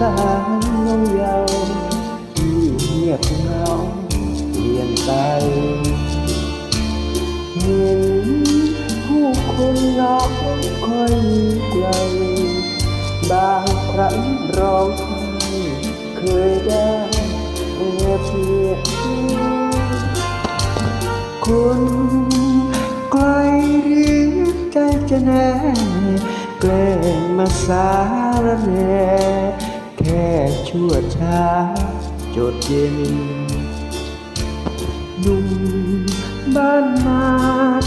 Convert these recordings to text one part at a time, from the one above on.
สารน้องเยาวที่เงียบเหงาเปลี่ยนไปเห็นผู้คนรักคอยไกลบางครั้งร้องไห้เคยได้แอบเพียงคนไกลหรือใจจะแน่แกล้งมาสารแน่ ช้าจดเย็นหนุ่มบ้านมา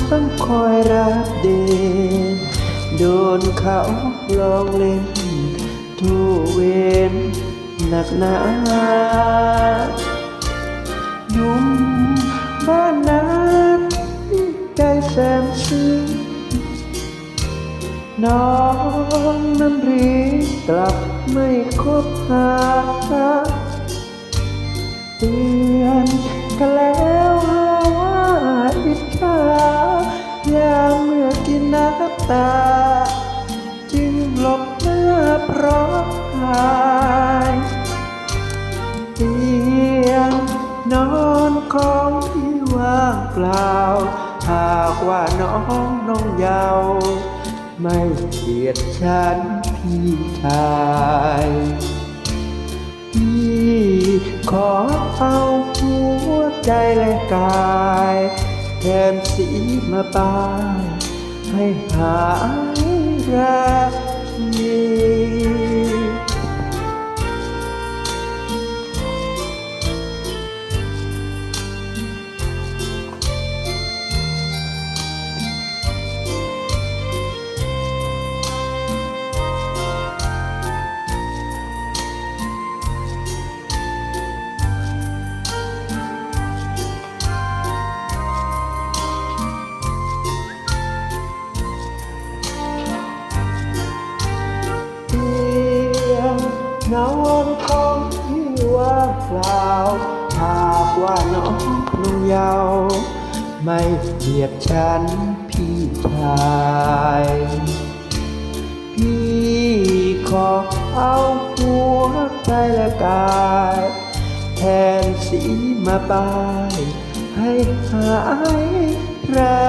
ต้องคอยรับเดชโดนเขาลองเล่นทุเวนหนักหนาหนุ่มบ้านนาใจแสนซึ้งน้องนั้นรีกลับไม่คบ หาเตือนกันแล้วว่าอิจฉายามเมื่อกินน้ำตา จึงหลบหน้าเพราะหายเตียงนอนของที่ว่างเปล่า หากว่าน้องน้องเยาวไม่เกลียดฉันพี่ชาย ขอเอาหัวใจและกายแทนสีมาตายให้หายรักนี้ นอนของที่ว่างเปล่าหากว่าน้องนุ่งเยาวไม่เกลียดฉันพี่ชายพี่ขอเอาหัวใจและกายแทนสีมาบาย ให้หายแรักที